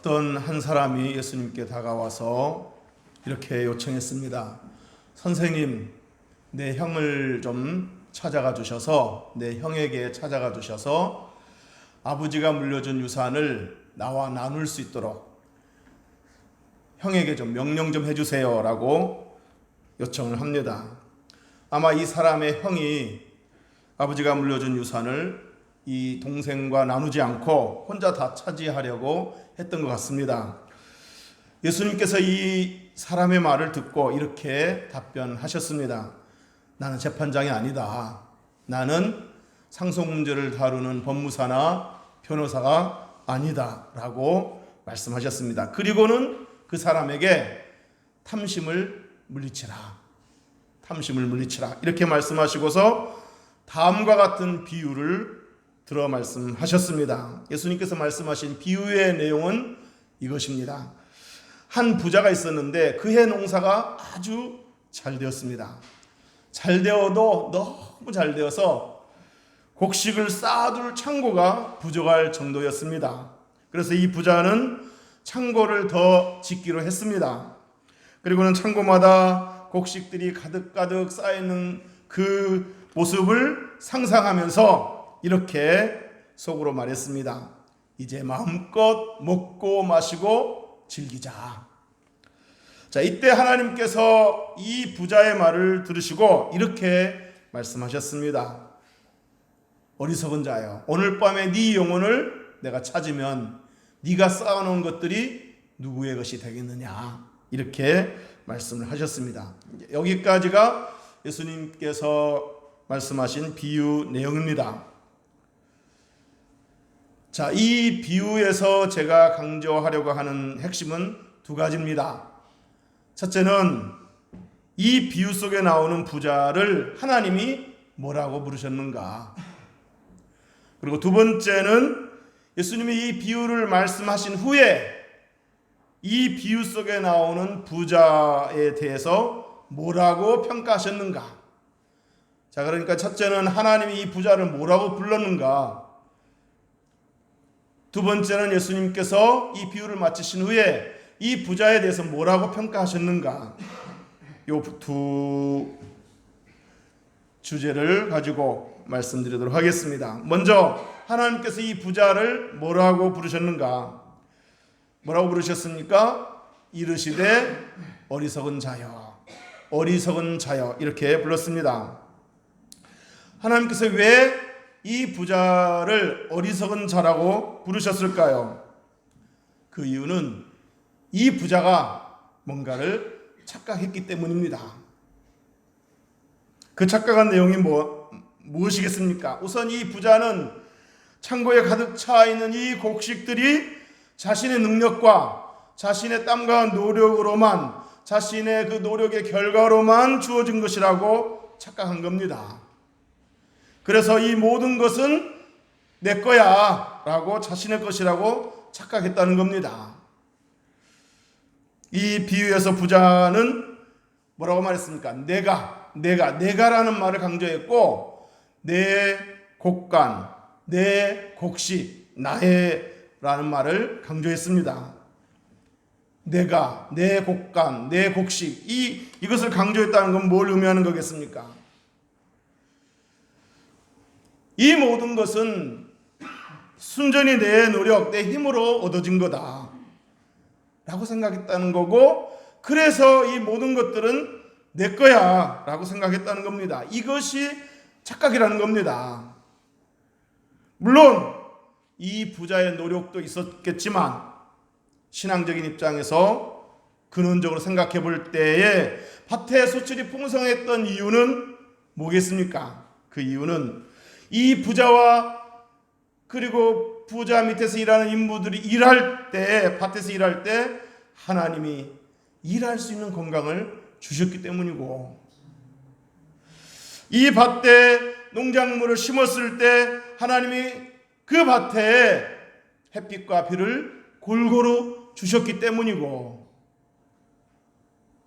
어떤 한 사람이 예수님께 다가와서 이렇게 요청했습니다. 선생님, 내 형을 좀 찾아가 주셔서 내 형에게 찾아가 주셔서 아버지가 물려준 유산을 나와 나눌 수 있도록 형에게 좀 명령 좀 해주세요 라고 요청을 합니다. 아마 이 사람의 형이 아버지가 물려준 유산을 이 동생과 나누지 않고 혼자 다 차지하려고 했던 것 같습니다. 예수님께서 이 사람의 말을 듣고 이렇게 답변하셨습니다. 나는 재판장이 아니다. 나는 상속 문제를 다루는 법무사나 변호사가 아니다. 라고 말씀하셨습니다. 그리고는 그 사람에게 탐심을 물리치라. 탐심을 물리치라. 이렇게 말씀하시고서 다음과 같은 비유를 들어 말씀하셨습니다. 예수님께서 말씀하신 비유의 내용은 이것입니다. 한 부자가 있었는데 그해 농사가 아주 잘 되었습니다. 잘 되어도 너무 잘 되어서 곡식을 쌓아둘 창고가 부족할 정도였습니다. 그래서 이 부자는 창고를 더 짓기로 했습니다. 그리고는 창고마다 곡식들이 가득가득 쌓여있는 그 모습을 상상하면서 이렇게 속으로 말했습니다. 이제 마음껏 먹고 마시고 즐기자. 자, 이때 하나님께서 이 부자의 말을 들으시고 이렇게 말씀하셨습니다. 어리석은 자여, 오늘 밤에 네 영혼을 내가 찾으면 네가 쌓아놓은 것들이 누구의 것이 되겠느냐 이렇게 말씀을 하셨습니다. 여기까지가 예수님께서 말씀하신 비유 내용입니다. 자, 이 비유에서 제가 강조하려고 하는 핵심은 두 가지입니다. 첫째는 이 비유 속에 나오는 부자를 하나님이 뭐라고 부르셨는가? 그리고 두 번째는 예수님이 이 비유를 말씀하신 후에 이 비유 속에 나오는 부자에 대해서 뭐라고 평가하셨는가? 자, 그러니까 첫째는 하나님이 이 부자를 뭐라고 불렀는가? 두 번째는 예수님께서 이 비유를 마치신 후에 이 부자에 대해서 뭐라고 평가하셨는가? 요 두 주제를 가지고 말씀드리도록 하겠습니다. 먼저 하나님께서 이 부자를 뭐라고 부르셨는가? 뭐라고 부르셨습니까? 이르시되 어리석은 자여, 어리석은 자여 이렇게 불렀습니다. 하나님께서 왜 이 부자를 어리석은 자라고 부르셨을까요? 그 이유는 이 부자가 뭔가를 착각했기 때문입니다. 그 착각한 내용이 뭐, 무엇이겠습니까? 우선 이 부자는 창고에 가득 차 있는 이 곡식들이 자신의 능력과 자신의 땀과 노력으로만 자신의 그 노력의 결과로만 주어진 것이라고 착각한 겁니다. 그래서 이 모든 것은 내 거야 라고 자신의 것이라고 착각했다는 겁니다. 이 비유에서 부자는 뭐라고 말했습니까? 내가, 내가, 내가라는 말을 강조했고, 내 곡간, 내 곡식, 나의 라는 말을 강조했습니다. 내가, 내 곡간, 내 곡식, 이, 이것을 강조했다는 건 뭘 의미하는 거겠습니까? 이 모든 것은 순전히 내 노력, 내 힘으로 얻어진 거다. 라고 생각했다는 거고, 그래서 이 모든 것들은 내 거야. 라고 생각했다는 겁니다. 이것이 착각이라는 겁니다. 물론, 이 부자의 노력도 있었겠지만, 신앙적인 입장에서 근원적으로 생각해 볼 때에 밭의 소출이 풍성했던 이유는 뭐겠습니까? 그 이유는 이 부자와 그리고 부자 밑에서 일하는 인부들이 일할 때 밭에서 일할 때 하나님이 일할 수 있는 건강을 주셨기 때문이고 이 밭에 농작물을 심었을 때 하나님이 그 밭에 햇빛과 비를 골고루 주셨기 때문이고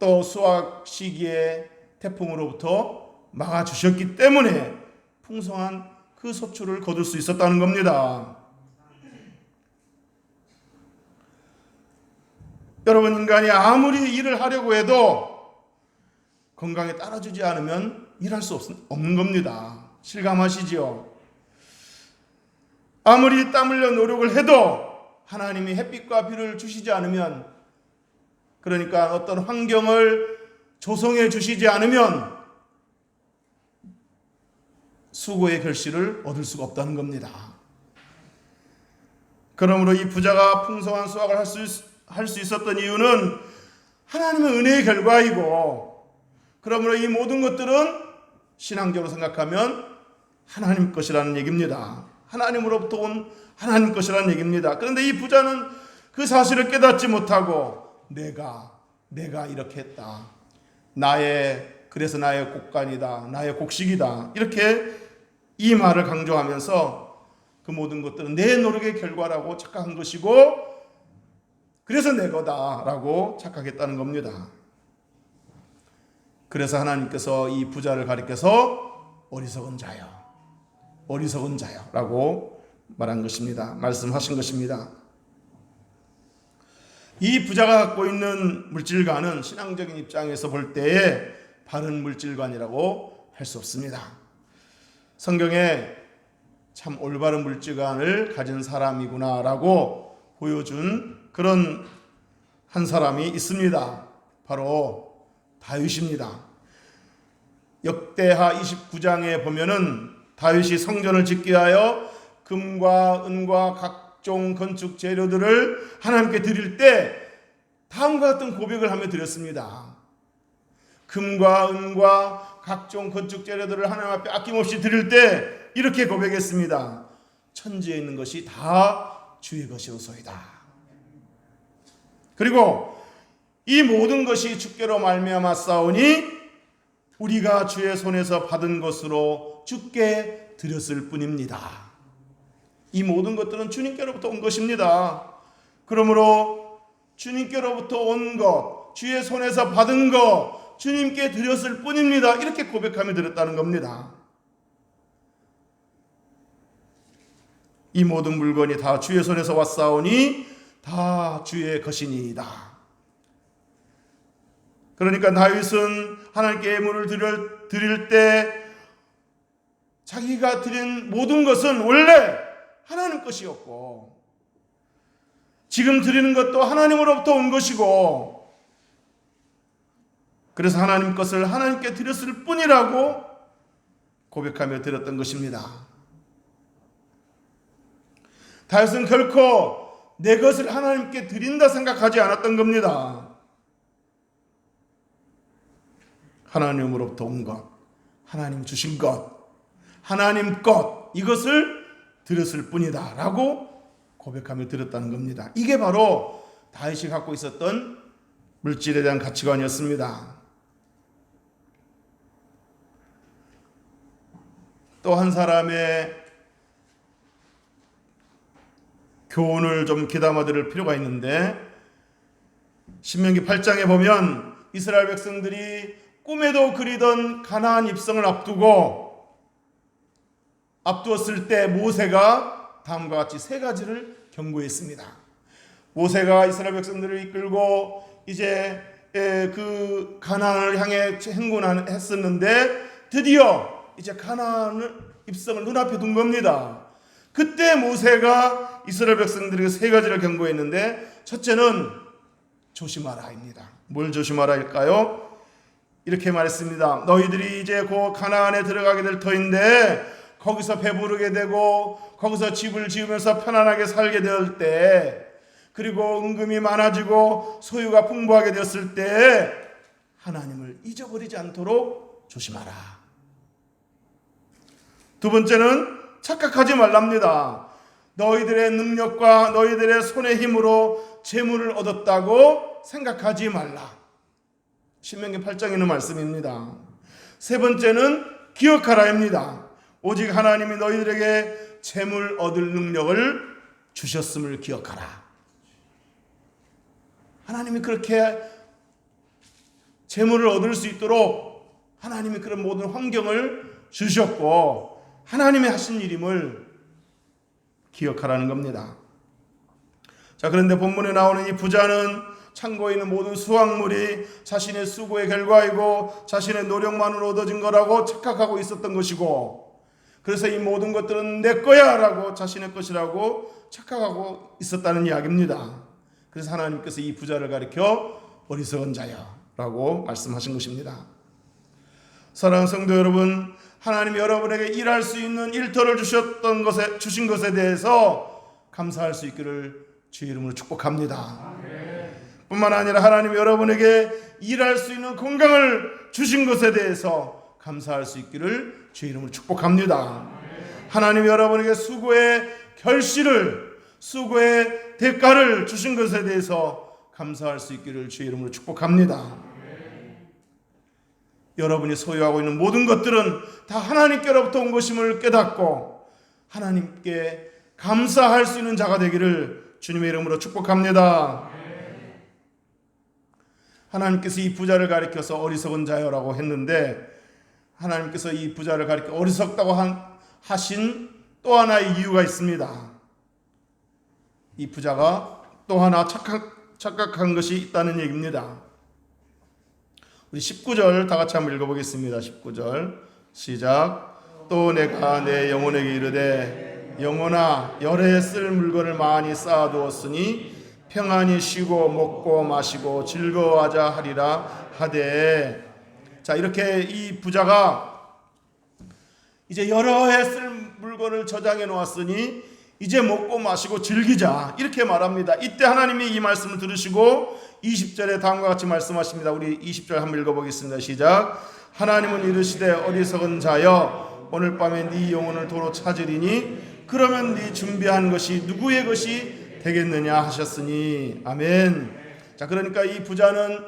또 수확 시기에 태풍으로부터 막아 주셨기 때문에 풍성한 그 소출을 거둘 수 있었다는 겁니다. 여러분 인간이 아무리 일을 하려고 해도 건강에 따라주지 않으면 일할 수 없, 없는 겁니다. 실감하시지요? 아무리 땀 흘려 노력을 해도 하나님이 햇빛과 비를 주시지 않으면 그러니까 어떤 환경을 조성해 주시지 않으면 수고의 결실을 얻을 수가 없다는 겁니다. 그러므로 이 부자가 풍성한 수확을 할 수 할 수 있었던 이유는 하나님의 은혜의 결과이고 그러므로 이 모든 것들은 신앙적으로 생각하면 하나님 것이라는 얘기입니다. 하나님으로부터 온 하나님 것이라는 얘기입니다. 그런데 이 부자는 그 사실을 깨닫지 못하고 내가 내가 이렇게 했다. 나의 그래서 나의 곡간이다. 나의 곡식이다. 이렇게 이 말을 강조하면서 그 모든 것들은 내 노력의 결과라고 착각한 것이고 그래서 내 거다라고 착각했다는 겁니다. 그래서 하나님께서 이 부자를 가리켜서 어리석은 자여, 어리석은 자여라고 말한 것입니다. 말씀하신 것입니다. 이 부자가 갖고 있는 물질관은 신앙적인 입장에서 볼 때에 바른 물질관이라고 할 수 없습니다. 성경에 참 올바른 물질관을 가진 사람이구나라고 보여준 그런 한 사람이 있습니다. 바로 다윗입니다. 역대하 29장에 보면은 다윗이 성전을 짓기 위하여 금과 은과 각종 건축 재료들을 하나님께 드릴 때 다음과 같은 고백을 하며 드렸습니다. 금과 은과 각종 건축 재료들을 하나님 앞에 아낌없이 드릴 때 이렇게 고백했습니다. 천지에 있는 것이 다 주의 것이오소이다. 그리고 이 모든 것이 주께로 말미암아 싸우니 우리가 주의 손에서 받은 것으로 주께 드렸을 뿐입니다. 이 모든 것들은 주님께로부터 온 것입니다. 그러므로 주님께로부터 온 것, 주의 손에서 받은 것, 주님께 드렸을 뿐입니다. 이렇게 고백하며 드렸다는 겁니다. 이 모든 물건이 다 주의 손에서 왔사오니 다 주의 것이니이다. 그러니까 다윗은 하나님께 예물을 드릴, 드릴 때 자기가 드린 모든 것은 원래 하나님 것이었고 지금 드리는 것도 하나님으로부터 온 것이고 그래서 하나님 것을 하나님께 드렸을 뿐이라고 고백하며 드렸던 것입니다. 다윗은 결코 내 것을 하나님께 드린다 생각하지 않았던 겁니다. 하나님으로부터 온 것, 하나님 주신 것, 하나님 것, 이것을 드렸을 뿐이다. 라고 고백하며 드렸다는 겁니다. 이게 바로 다윗이 갖고 있었던 물질에 대한 가치관이었습니다. 또 한 사람의 교훈을 좀 귀담아 들을 필요가 있는데 신명기 8장에 보면 이스라엘 백성들이 꿈에도 그리던 가나안 입성을 앞두고 앞두었을 때 모세가 다음과 같이 세 가지를 경고했습니다. 모세가 이스라엘 백성들을 이끌고 이제 그 가나안을 향해 행군했었는데 드디어 이제 가나안을 입성을 눈앞에 둔 겁니다. 그때 모세가 이스라엘 백성들에게 세 가지를 경고했는데 첫째는 조심하라입니다. 뭘 조심하라일까요? 이렇게 말했습니다. 너희들이 이제 곧 가나안에 들어가게 될 터인데 거기서 배부르게 되고 거기서 집을 지으면서 편안하게 살게 될 때 그리고 은금이 많아지고 소유가 풍부하게 되었을 때 하나님을 잊어버리지 않도록 조심하라. 두 번째는 착각하지 말랍니다. 너희들의 능력과 너희들의 손의 힘으로 재물을 얻었다고 생각하지 말라. 신명기 8장에 있는 말씀입니다. 세 번째는 기억하라입니다. 오직 하나님이 너희들에게 재물 얻을 능력을 주셨음을 기억하라. 하나님이 그렇게 재물을 얻을 수 있도록 하나님이 그런 모든 환경을 주셨고 하나님이 하신 일임을 기억하라는 겁니다. 자, 그런데 본문에 나오는 이 부자는 창고에 있는 모든 수확물이 자신의 수고의 결과이고 자신의 노력만으로 얻어진 거라고 착각하고 있었던 것이고 그래서 이 모든 것들은 내 거야 라고 자신의 것이라고 착각하고 있었다는 이야기입니다. 그래서 하나님께서 이 부자를 가리켜 어리석은 자야 라고 말씀하신 것입니다. 사랑하는 성도 여러분, 하나님 여러분에게 일할 수 있는 일터를 주셨던 것에 주신 것에 대해서 감사할 수 있기를 주의 이름으로 축복합니다. 뿐만 아니라 하나님 여러분에게 일할 수 있는 건강을 주신 것에 대해서 감사할 수 있기를 주의 이름으로 축복합니다. 하나님 여러분에게 수고의 결실을 수고의 대가를 주신 것에 대해서 감사할 수 있기를 주의 이름으로 축복합니다. 여러분이 소유하고 있는 모든 것들은 다 하나님께로부터 온 것임을 깨닫고 하나님께 감사할 수 있는 자가 되기를 주님의 이름으로 축복합니다. 하나님께서 이 부자를 가리켜서 어리석은 자여라고 했는데 하나님께서 이 부자를 가리켜 어리석다고 한, 하신 또 하나의 이유가 있습니다. 이 부자가 또 하나 착각, 착각한 것이 있다는 얘기입니다. 우리 19절 다 같이 한번 읽어보겠습니다. 19절 시작. 또 내가 내 영혼에게 이르되 영혼아 열에 쓸 물건을 많이 쌓아두었으니 평안히 쉬고 먹고 마시고 즐거워하자 하리라 하되 자 이렇게 이 부자가 이제 여러 해 쓸 물건을 저장해 놓았으니 이제 먹고 마시고 즐기자 이렇게 말합니다. 이때 하나님이 이 말씀을 들으시고 20절에 다음과 같이 말씀하십니다. 우리 20절 한번 읽어보겠습니다. 시작. 하나님은 이르시되 어리석은 자여 오늘 밤에 네 영혼을 도로 찾으리니 그러면 네 준비한 것이 누구의 것이 되겠느냐 하셨으니 아멘. 자 그러니까 이 부자는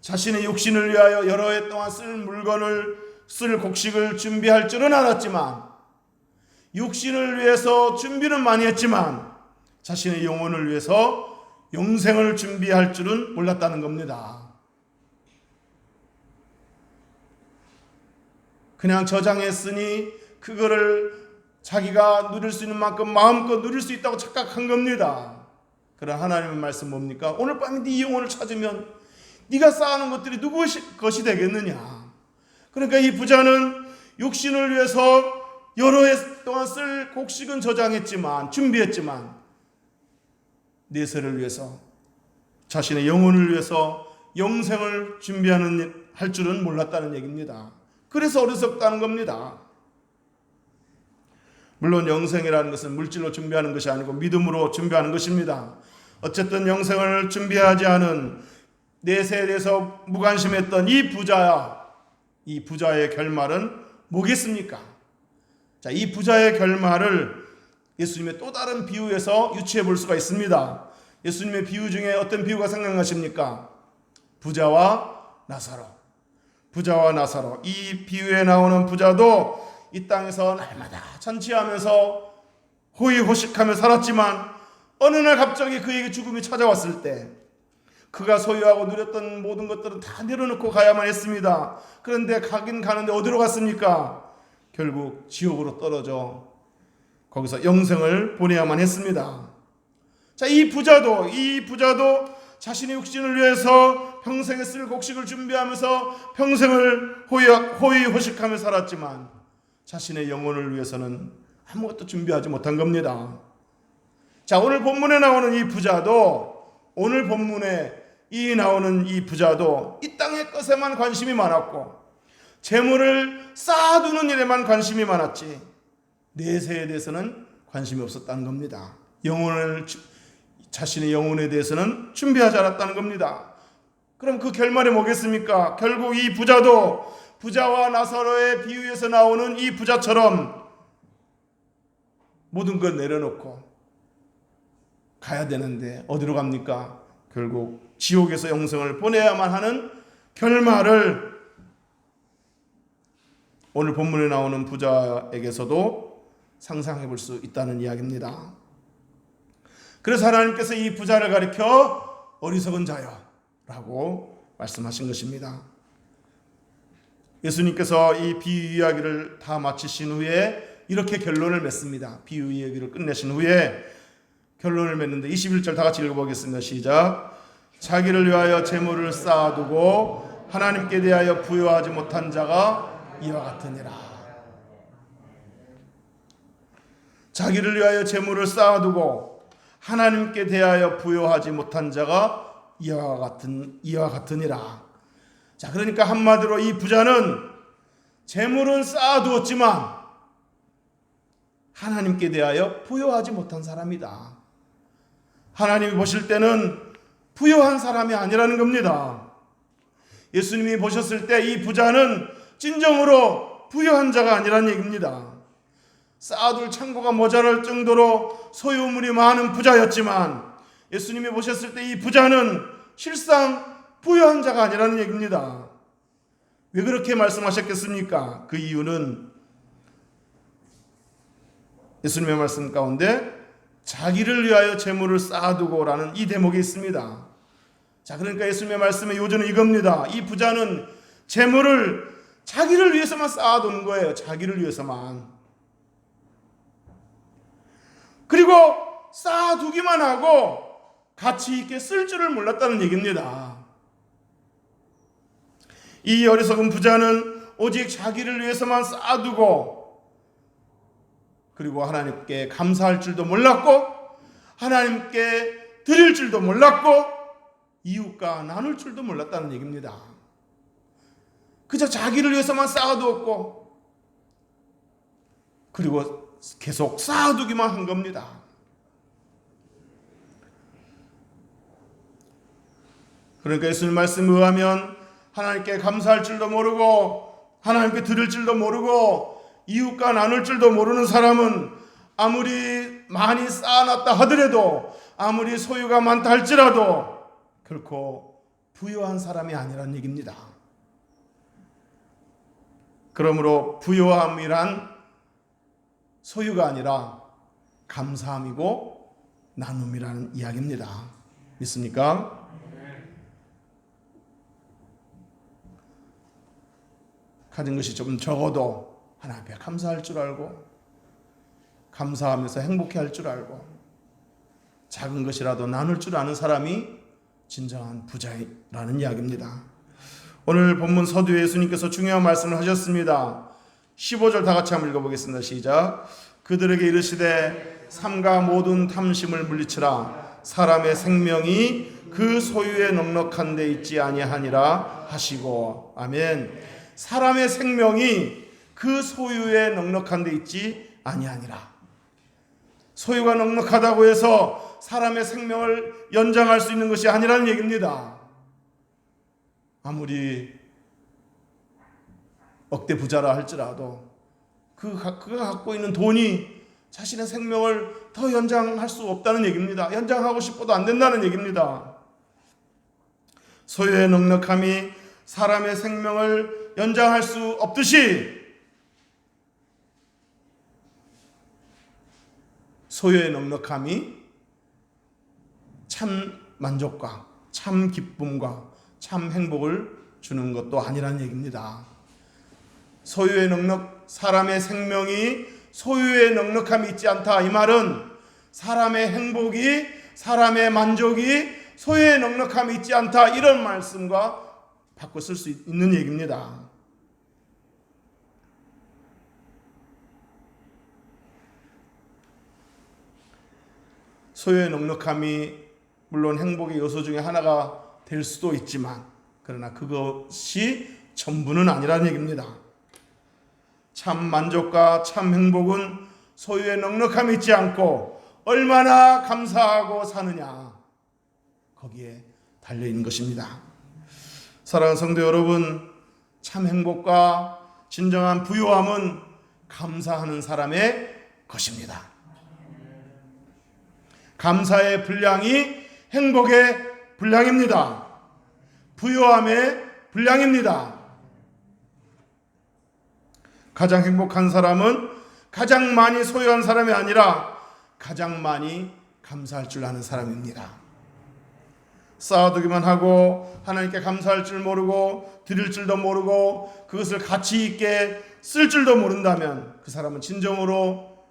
자신의 육신을 위하여 여러 해 동안 쓸 물건을 쓸 곡식을 준비할 줄은 알았지만 육신을 위해서 준비는 많이 했지만 자신의 영혼을 위해서 영생을 준비할 줄은 몰랐다는 겁니다. 그냥 저장했으니 그거를 자기가 누릴 수 있는 만큼 마음껏 누릴 수 있다고 착각한 겁니다. 그런 하나님의 말씀 뭡니까? 오늘 밤에 네 영혼을 찾으면 네가 쌓아놓은 것들이 누구 것이 되겠느냐? 그러니까 이 부자는 육신을 위해서 여러 해 동안 쓸 곡식은 저장했지만 준비했지만 내세를 위해서 자신의 영혼을 위해서 영생을 준비하는 할 줄은 몰랐다는 얘기입니다. 그래서 어리석다는 겁니다. 물론 영생이라는 것은 물질로 준비하는 것이 아니고 믿음으로 준비하는 것입니다. 어쨌든 영생을 준비하지 않은 내세에 대해서 무관심했던 이 부자야, 이 부자의 결말은 뭐겠습니까? 자, 이 부자의 결말을 예수님의 또 다른 비유에서 유추해 볼 수가 있습니다. 예수님의 비유 중에 어떤 비유가 생각나십니까? 부자와 나사로. 부자와 나사로. 이 비유에 나오는 부자도 이 땅에서 날마다 잔치하면서 호의호식하며 살았지만 어느 날 갑자기 그에게 죽음이 찾아왔을 때 그가 소유하고 누렸던 모든 것들은 다 내려놓고 가야만 했습니다. 그런데 가긴 가는데 어디로 갔습니까? 결국 지옥으로 떨어져 거기서 영생을 보내야만 했습니다. 자, 이 부자도 이 부자도 자신의 육신을 위해서 평생에 쓸 곡식을 준비하면서 평생을 호의, 호식하며 살았지만 자신의 영혼을 위해서는 아무것도 준비하지 못한 겁니다. 자, 오늘 본문에 나오는 이 부자도 오늘 본문에 이 나오는 이 부자도 이 땅의 것에만 관심이 많았고 재물을 쌓아두는 일에만 관심이 많았지 내세에 대해서는 관심이 없었다는 겁니다. 영혼을 자신의 영혼에 대해서는 준비하지 않았다는 겁니다. 그럼 그 결말이 뭐겠습니까? 결국 이 부자도 부자와 나사로의 비유에서 나오는 이 부자처럼 모든 걸 내려놓고 가야 되는데 어디로 갑니까? 결국 지옥에서 영생을 보내야만 하는 결말을 오늘 본문에 나오는 부자에게서도 상상해 볼 수 있다는 이야기입니다. 그래서 하나님께서 이 부자를 가리켜 어리석은 자여라고 말씀하신 것입니다. 예수님께서 이 비유 이야기를 다 마치신 후에 이렇게 결론을 맺습니다. 비유 이야기를 끝내신 후에 결론을 맺는데 21절 다 같이 읽어보겠습니다. 시작. 자기를 위하여 재물을 쌓아두고 하나님께 대하여 부여하지 못한 자가 이와 같으니라. 자기를 위하여 재물을 쌓아두고 하나님께 대하여 부여하지 못한 자가 이와 같은 이와 같으니라. 자, 그러니까 한마디로 이 부자는 재물은 쌓아두었지만 하나님께 대하여 부여하지 못한 사람이다. 하나님이 보실 때는 부여한 사람이 아니라는 겁니다. 예수님이 보셨을 때 이 부자는 진정으로 부여한 자가 아니라는 얘기입니다. 쌓아둘 창고가 모자랄 정도로 소유물이 많은 부자였지만 예수님이 보셨을 때 이 부자는 실상 부여한 자가 아니라는 얘기입니다. 왜 그렇게 말씀하셨겠습니까? 그 이유는 예수님의 말씀 가운데 자기를 위하여 재물을 쌓아두고라는 이 대목이 있습니다. 자, 그러니까 예수님의 말씀의 요지는 이겁니다. 이 부자는 재물을 자기를 위해서만 쌓아두는 거예요. 자기를 위해서만. 그리고 쌓아두기만 하고 가치 있게 쓸 줄을 몰랐다는 얘기입니다. 이 어리석은 부자는 오직 자기를 위해서만 쌓아두고 그리고 하나님께 감사할 줄도 몰랐고 하나님께 드릴 줄도 몰랐고 이웃과 나눌 줄도 몰랐다는 얘기입니다. 그저 자기를 위해서만 쌓아두었고 그리고 계속 쌓아두기만 한 겁니다. 그러니까 예수님 말씀에 의하면 하나님께 감사할 줄도 모르고 하나님께 드릴 줄도 모르고 이웃과 나눌 줄도 모르는 사람은 아무리 많이 쌓아놨다 하더라도 아무리 소유가 많다 할지라도 결코 부유한 사람이 아니란 얘기입니다. 그러므로 부유함이란 소유가 아니라 감사함이고 나눔이라는 이야기입니다. 믿습니까? 가진 것이 좀 적어도 하나님 앞에 감사할 줄 알고 감사하면서 행복해 할 줄 알고 작은 것이라도 나눌 줄 아는 사람이 진정한 부자라는 이야기입니다. 오늘 본문 서두에 예수님께서 중요한 말씀을 하셨습니다. 15절 다 같이 한번 읽어보겠습니다. 시작. 그들에게 이르시되 삼가 모든 탐심을 물리치라 사람의 생명이 그 소유에 넉넉한 데 있지 아니하니라 하시고 아멘. 사람의 생명이 그 소유에 넉넉한 데 있지 아니하니라. 소유가 넉넉하다고 해서 사람의 생명을 연장할 수 있는 것이 아니라는 얘기입니다. 아무리 억대 부자라 할지라도 그, 그가 갖고 있는 돈이 자신의 생명을 더 연장할 수 없다는 얘기입니다. 연장하고 싶어도 안 된다는 얘기입니다. 소유의 넉넉함이 사람의 생명을 연장할 수 없듯이 소유의 넉넉함이 참 만족과 참 기쁨과 참 행복을 주는 것도 아니라는 얘기입니다. 소유의 넉넉 사람의 생명이 소유의 넉넉함이 있지 않다 이 말은 사람의 행복이 사람의 만족이 소유의 넉넉함이 있지 않다 이런 말씀과 바꿔 쓸 수 있는 얘기입니다. 소유의 넉넉함이 물론 행복의 요소 중에 하나가 될 수도 있지만 그러나 그것이 전부는 아니라는 얘기입니다. 참 만족과 참 행복은 소유의 넉넉함이 있지 않고 얼마나 감사하고 사느냐 거기에 달려 있는 것입니다. 사랑하는 성도 여러분, 참 행복과 진정한 부유함은 감사하는 사람의 것입니다. 감사의 분량이 행복의 분량입니다. 부유함의 분량입니다. 가장 행복한 사람은 가장 많이 소유한 사람이 아니라 가장 많이 감사할 줄 아는 사람입니다. 쌓아두기만 하고 하나님께 감사할 줄 모르고 드릴 줄도 모르고 그것을 가치 있게 쓸 줄도 모른다면 그 사람은 진정으로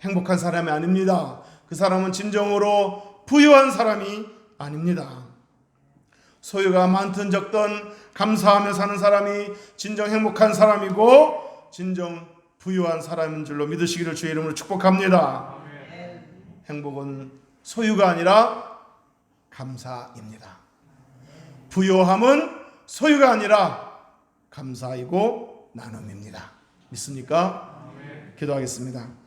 행복한 사람이 아닙니다. 그 사람은 진정으로 부유한 사람이 아닙니다. 소유가 많든 적든 감사하며 사는 사람이 진정 행복한 사람이고 진정 부유한 사람인 줄로 믿으시기를 주의 이름으로 축복합니다. 행복은 소유가 아니라 감사입니다. 부요함은 소유가 아니라 감사이고 나눔입니다. 믿습니까? 기도하겠습니다.